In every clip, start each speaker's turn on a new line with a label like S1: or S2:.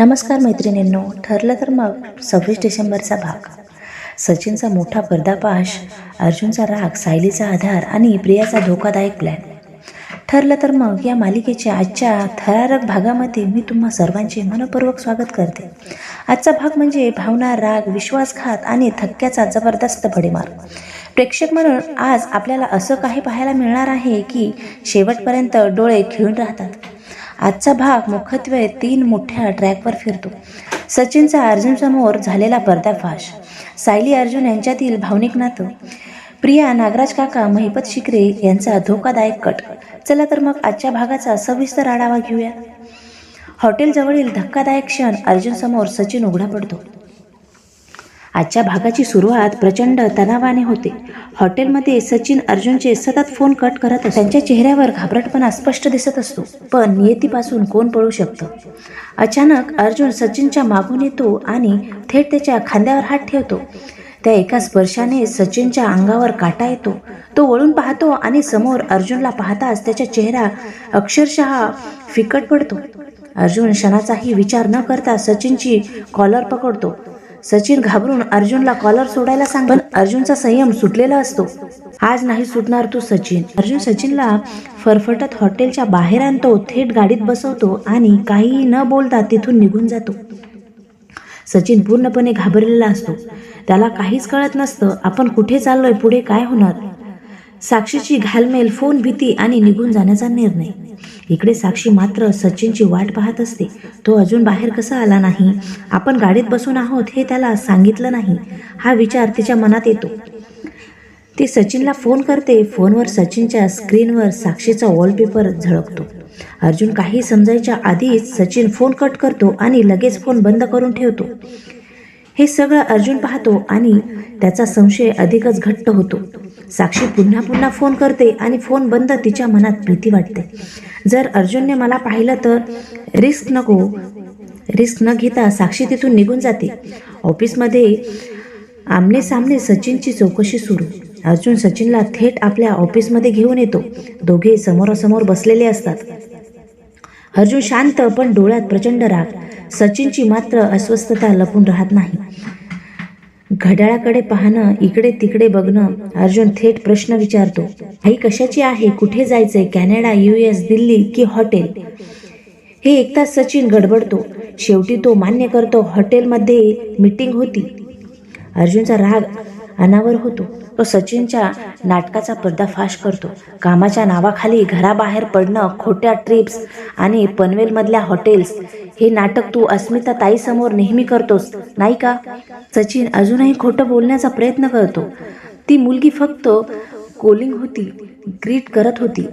S1: नमस्कार मैत्रिणींनो ठरलं तर मग सव्वीस डिसेंबरचा भाग. सचिनचा मोठा पर्दापाश अर्जुनचा राग सायलीचा आधार आणि प्रियाचा धोकादायक प्लॅन ठरलं तर मग या मालिकेच्या आजच्या थरारक भागामध्ये मी तुम्हा सर्वांचे मनपूर्वक स्वागत करते. आजचा भाग म्हणजे भावना राग विश्वासघात आणि थक्क्याचा जबरदस्त भडीमार. प्रेक्षक म्हणून आज आपल्याला असं काही पाहायला मिळणार आहे की शेवटपर्यंत डोळे खिळून राहतात. आजचा भाग मुख्यत्वे तीन मोठ्या ट्रॅकवर फिरतो. सचिनचा अर्जुनसमोर झालेला पर्दाफाश. सायली अर्जुन यांच्यातील भावनिक नातं. प्रिया नागराज काका महिपत शिकरे यांचा धोकादायक कट. चला तर मग आजच्या भागाचा सविस्तर आढावा घेऊया. हॉटेलजवळील धक्कादायक क्षण अर्जुनसमोर सचिन उघडा पडतो. आजच्या भागाची सुरुवात प्रचंड तणावाने होते. हॉटेलमध्ये सचिन अर्जुनचे सतत फोन कट करत त्यांच्या चेहऱ्यावर घाबरटपणा स्पष्ट दिसत असतो. पण नियतीपासून कोण पळू शकतं? अचानक अर्जुन सचिनच्या मागून येतो आणि थेट त्याच्या खांद्यावर हात ठेवतो. त्या एका स्पर्शाने सचिनच्या अंगावर काटा येतो. तो वळून पाहतो आणि समोर अर्जुनला पाहताच त्याचा चेहरा अक्षरशः फिकट पडतो. अर्जुन क्षणाचाही विचार न करता सचिनची कॉलर पकडतो. सचिन घाबरून अर्जुनला कॉलर सोडायला सांग पण अर्जुनचा संयम सुटलेला असतो. आज नाही सुटणार तू सचिन. अर्जुन सचिनला फरफटत हॉटेलच्या बाहेर आणतो थेट गाडीत बसवतो आणि काहीही न बोलता तिथून निघून जातो. सचिन पूर्णपणे घाबरलेला असतो. त्याला काहीच कळत नसतं आपण कुठे चाललोय पुढे काय होणार? साक्षीची घालमेल फोन भीती आणि निघून जाण्याचा निर्णय. इकडे साक्षी मात्र सचिनची वाट पाहत असते. तो अजून बाहेर कसा आला नाही? आपण गाडीत बसून आहोत हे त्याला सांगितलं नाही. हा विचार तिच्या मनात येतो. ती सचिनला फोन करते. फोनवर सचिनच्या स्क्रीनवर साक्षीचा वॉलपेपर झळकतो. अर्जुन काही समजायच्या आधीच सचिन फोन कट करतो आणि लगेच फोन बंद करून ठेवतो. हे सगळं अर्जुन पाहतो आणि त्याचा संशय अधिकच घट्ट होतो. साक्षी पुन्हा पुन्हा फोन करते आणि फोन बंद तिच्या मनात भीती वाटते. जर अर्जुनने मला पाहिलं तर रिस्क नको. रिस्क न घेता साक्षी तिथून निघून जाते. ऑफिसमध्ये आमने सामने सचिनची चौकशी सुरू. अर्जुन सचिनला थेट आपल्या ऑफिसमध्ये घेऊन येतो. दोघे समोरासमोर बसलेले असतात. अर्जुन शांत पण डोळ्यात प्रचंड राग. सचिनची मात्र अस्वस्थता लपून राहत नाही. घड्याळाकडे पाहणं इकडे तिकडे बघणं अर्जुन थेट प्रश्न विचारतो आई कशाची आहे? कुठे जायचंय? कॅनडा यू एस दिल्ली की हॉटेल? हे एकताच सचिन गडबडतो. शेवटी तो मान्य करतो हॉटेलमध्ये मीटिंग होती. अर्जुनचा राग अनावर होतो. तो सचिनच्या नाटकाचा पर्दाफाश करतो. कामाच्या नावाखाली घराबाहेर पडणं खोट्या ट्रिप्स आणि पनवेलमधल्या हॉटेल्स हे नाटक तू अस्मिता ताईसमोर नेहमी करतोस नाही का? सचिन अजूनही खोटं बोलण्याचा प्रयत्न करतो. ती मुलगी फक्त कोलिंग होती ग्रीट करत होती.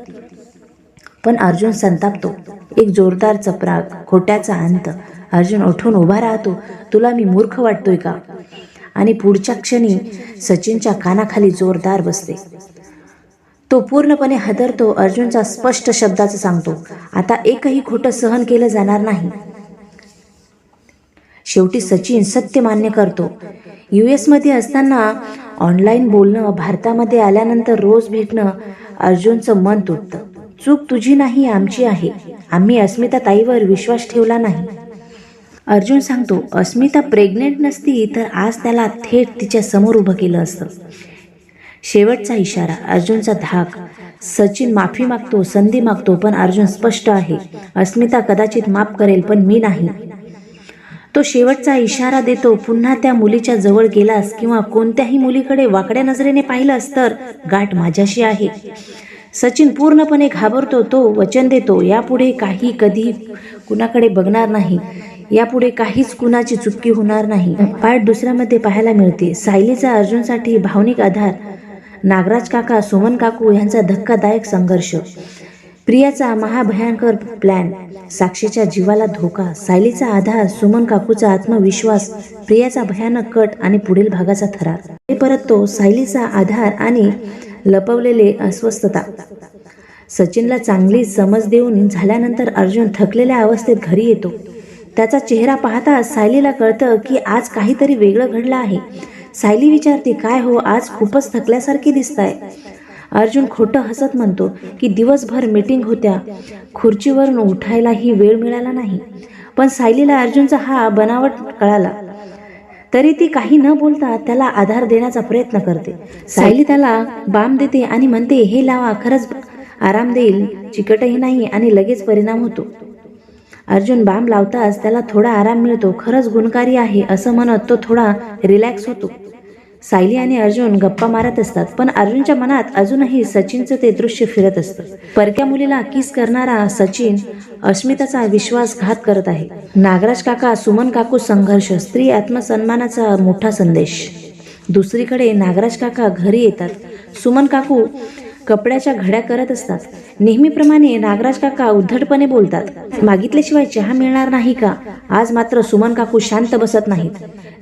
S1: पण अर्जुन संतापतो. एक जोरदार चपराक खोट्याचा अंत. अर्जुन उठून उभा राहतो. तुला मी मूर्ख वाटतोय का? आणि पुढच्या क्षणी सचिनच्या कानाखाली जोरदार बसते. तो पूर्णपणे हदरतो. अर्जुनचा स्पष्ट शब्दाचं सांगतो. आता एकही खोटं सहन केलं जाणार नाही. शेवटी सचिन सत्य मान्य करतो. यू एसमध्ये असताना ऑनलाईन बोलणं भारतामध्ये आल्यानंतर रोज भेटणं अर्जुनचं मन तुटतं. चूक तुझी नाही आमची आहे. आम्ही अस्मिता ताईवर विश्वास ठेवला नाही. अर्जुन सांगतो अस्मिता प्रेग्नेंट नसती तर आज त्याला थेट तिच्या समोर उभं केलं असतं. शेवटचा इशारा अर्जुनचा धाक. सचिन माफी मागतो संधी मागतो पण अर्जुन स्पष्ट आहे. अस्मिता कदाचित माफ करेल पण मी नाही. तो शेवटचा इशारा देतो. पुन्हा त्या मुलीच्या जवळ गेलास किंवा कोणत्याही मुलीकडे वाकड्या नजरेने पाहिलंस तर गाठ माझ्याशी आहे. सचिन पूर्णपणे घाबरतो. तो वचन देतो यापुढे काही कधी कुणाकडे बघणार नाही. यापुढे काहीच कुणाची चुकी होणार नाही. पार्ट दुसऱ्यामध्ये पाहायला मिळते. सायलीचा अर्जुनसाठी भावनिक आधार. नागराज काका सुमन काकू यांचा धक्कादायक संघर्ष. प्रियाचा महाभयंकर प्लॅन साक्षीच्या जीवाला धोका सायलीचा आधार सुमन काकूचा आत्मविश्वास प्रियाचा भयानक कट आणि पुढील भागाचा थरार. हे परत तो सायलीचा आधार आणि लपवलेले अस्वस्थता. सचिनला चांगली समज देऊन झाल्यानंतर अर्जुन थकलेल्या अवस्थेत घरी येतो. त्याचा चेहरा पाहता सायलीला कळतं की आज काहीतरी वेगळं घडलं आहे. सायली विचारते काय हो आज खूपच थकल्यासारखी दिसताय. अर्जुन खोटं हसत म्हणतो की दिवसभर मीटिंग होत्या. खुर्चीवरून उठायलाही वेळ मिळाला नाही. पण सायलीला अर्जुनचा हा बनावट कळाला. तरी ती काही न बोलता त्याला आधार देण्याचा प्रयत्न करते. सायली त्याला बाम देते आणि म्हणते हे लावा खरंच आराम देईल चिकटही नाही आणि लगेच परिणाम होतो. अर्जुन बाम लावताच त्याला थोडा आराम मिळतो. खरंच गुणकारी आहे असं म्हणत तो थोडा रिलॅक्स होतो. सायली आणि अर्जुन गप्पा मारत असतात पण अर्जुनच्या मनात अजूनही सचिनचं ते दृश्य फिरत असतं. परक्या मुलीला किस करणारा सचिन अस्मिताचा विश्वासघात करत आहे. नागराज काका सुमन काकू संघर्ष स्त्री आत्मसन्मानाचा मोठा संदेश. दुसरीकडे नागराज काका घरी येतात. सुमन काकू कपड्याच्या घड्या करत असतात. नेहमीप्रमाणे नागराज काका उद्धटपणे बोलतात मागितल्याशिवाय चहा मिळणार नाही का? आज मात्र सुमन काकू शांत बसत नाहीत.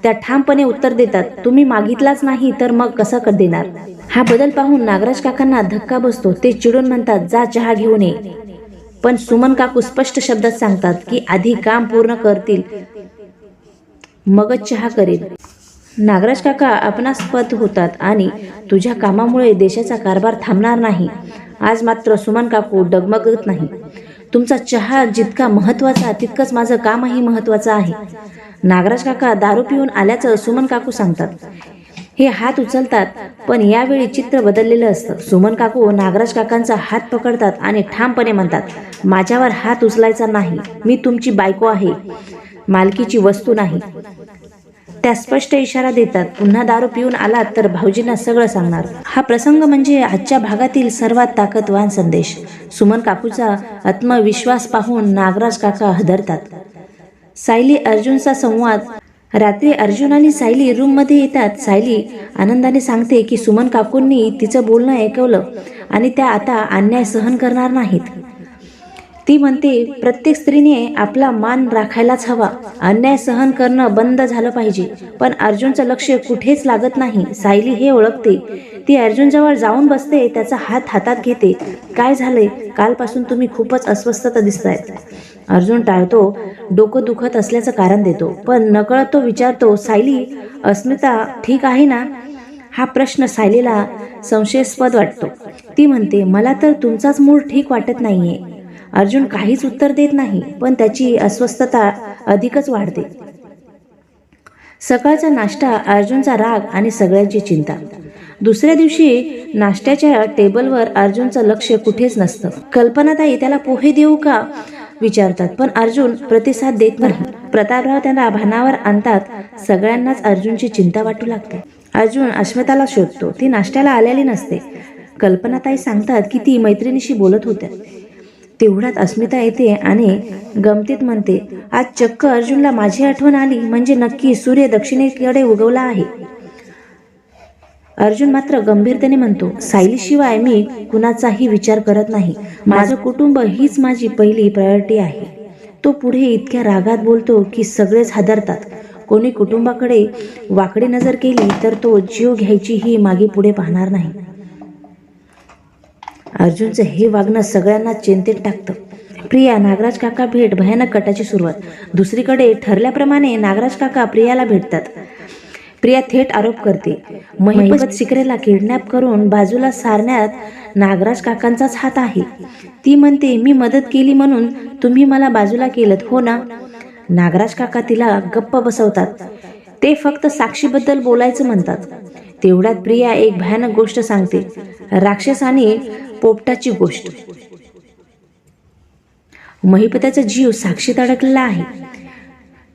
S1: त्या ठामपणे उत्तर देतात तुम्ही मागितलाच नाही तर मग कसं कर देणार? हा बदल पाहून नागराज काकांना धक्का बसतो ते चिडून म्हणतात जा चहा घेऊन ये. पण सुमन काकू स्पष्ट शब्दात सांगतात की आधी काम पूर्ण करतील मगच चहा करेल नागराज काका आपणास्पद होतात आणि तुझ्या कामामुळे देशाचा कारभार थांबणार नाही. आज मात्र सुमन काकू डगमगत नाही. तुमचा चहा जितका महत्त्वाचा तितकंच माझं कामही महत्वाचं आहे. नागराज काका दारू पिऊन आल्याचं सुमन काकू सांगतात. हे हात उचलतात पण यावेळी चित्र बदललेलं असतं. सुमन काकू नागराज काकांचा हात पकडतात आणि ठामपणे म्हणतात माझ्यावर हात उचलायचा नाही. मी तुमची बायको आहे. मालकीची वस्तू नाही. त्या स्पष्ट इशारा देतात पुन्हा दारू पिऊन आलात तर भाऊजींना सगळं सांगणार. हा प्रसंग म्हणजे आजच्या भागातील सर्वात ताकदवान संदेश. सुमन काकूचा आत्मविश्वास पाहून नागराज काका हदरतात. सायली अर्जुनचा संवाद. रात्री अर्जुन आणि सायली रूममध्ये येतात. सायली आनंदाने सांगते की सुमन काकूंनी तिचं बोलणं ऐकवलं आणि त्या आता अन्याय सहन करणार नाहीत. ती म्हणते प्रत्येक स्त्रीने आपला मान राखायलाच हवा. अन्याय सहन करणं बंद झालं पाहिजे. पण अर्जुनचं लक्ष कुठेच लागत नाही. सायली हे ओळखते. ती अर्जुनजवळ जाऊन बसते त्याचा हात हातात घेते. काय झालंय? कालपासून तुम्ही खूपच अस्वस्थता दिसताय अर्जुन टाळतो डोकं दुखत असल्याचं कारण देतो. पण नकळत तो विचारतो सायली अस्मिता ठीक आहे ना? हा प्रश्न सायलीला संशयास्पद वाटतो. ती म्हणते मला तर तुमचाच मूड ठीक वाटत नाहीये. अर्जुन काहीच उत्तर देत नाही पण त्याची अस्वस्थता अधिकच वाढते. सकाळचा नाश्ता अर्जुनचा राग आणि सगळ्यांची चिंता. दुसऱ्या दिवशी नाश्त्याच्या टेबलवर अर्जुनचं लक्ष कुठेच नसतं. कल्पनाताई त्याला पोहे देऊ का? विचारतात पण अर्जुन प्रतिसाद देत नाही. प्रतापराव त्यांना भानावर आणतात सगळ्यांनाच अर्जुनची चिंता वाटू लागते. अर्जुन अश्मिताला शोधतो ती नाश्त्याला आलेली नसते. कल्पनाताई सांगतात की ती मैत्रिणीशी बोलत होत्या. तेवढ्यात अस्मिता येते आणि गमतीत म्हणते आज चक्क अर्जुनला माझी आठवण आली म्हणजे नक्की सूर्य दक्षिणेकडे उगवला आहे. अर्जुन मात्र गंभीरतेने म्हणतो सायलीशिवाय मी कुणाचाही विचार करत नाही. माझं कुटुंब हीच माझी पहिली प्रायोरिटी आहे. तो पुढे इतक्या रागात बोलतो की सगळेच हादरतात. कोणी कुटुंबाकडे वाकडी नजर केली तर तो जीव घ्यायची ही मागे पुढे पाहणार नाही. अर्जुनचं हे वागणं सगळ्यांना चिंतेत टाकतं. प्रिया नागराज काका भेट भयानक कटाची सुरुवात. दुसरीकडे ठरल्याप्रमाणे नागराज काका प्रियाला भेटतात. प्रिया थेट आरोप करते. महिपत शिकरेला किडनॅप करून बाजूला सारण्यात नागराज काकांचाच हात आहे. ती म्हणते मी मदत केली म्हणून तुम्ही मला बाजूला केलं हो ना? नागराज काका तिला गप्प बसवतात. ते फक्त साक्षीबद्दल बोलायचं म्हणतात. तेवढ्यात प्रिया एक भयानक गोष्ट सांगते. राक्षस आणि पोपटाची गोष्ट. महिपताचा जीव साक्षीत अडकलेला आहे.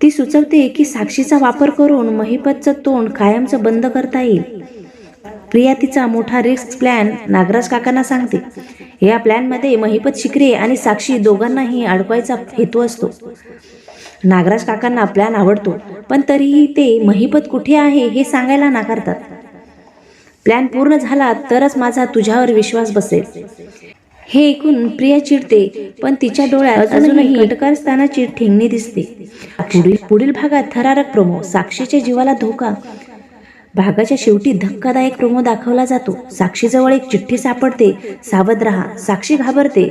S1: ती सुचवते की साक्षीचा वापर करून महिपतचं तोंड कायमचं बंद करता येईल. प्रिया तिचा मोठा रिस्क प्लॅन नागराज काकांना सांगते. या प्लॅनमध्ये महिपत शिकरे आणि साक्षी दोघांनाही अडकवायचा हेतू असतो. नागराज काकांना प्लॅन आवडतो पण तरीही ते महिपत कुठे आहे हे सांगायला नाकारतात. प्लॅन पूर्ण झाला तरच माझा तुझ्यावर विश्वास बसेल. हे ऐकून प्रिया चिडते पण तिच्या डोळ्यात अजूनही कटकारस्थानाची ठेंगणी दिसते. पुढील पुढील भागात थरारक प्रोमो साक्षीच्या जीवाला धोका. भागाच्या शेवटी धक्कादायक प्रोमो दाखवला जातो. साक्षीजवळ एक चिठ्ठी सापडते सावध राहा साक्षी घाबरते.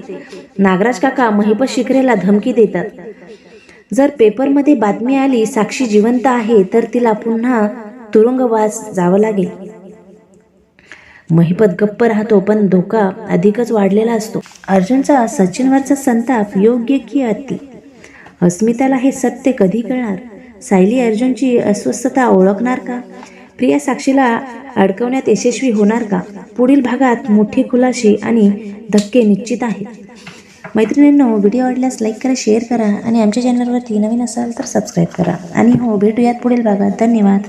S1: नागराज काका महिपत शिकरेला धमकी देतात. जर पेपरमध्ये बातमी आली साक्षी जिवंत आहे तर तिला पुन्हा तुरुंगवास जावं लागेल. महिपत गप्प राहतो पण धोका अधिकच वाढलेला असतो. अर्जुनचा सचिनवरचा संताप योग्य की अति? अस्मिताला हे सत्य कधी कळणार? सायली अर्जुनची अस्वस्थता ओळखणार का? प्रिया साक्षीला अडकवण्यात यशस्वी होणार का? पुढील भागात मोठी खुलाशी आणि धक्के निश्चित आहेत. मैत्रिणींनो व्हिडिओ आवडल्यास लाईक करा शेअर करा आणि आमच्या चॅनलवरती नवीन असाल तर सबस्क्राईब करा. आणि हो भेटूयात पुढील भागात. धन्यवाद.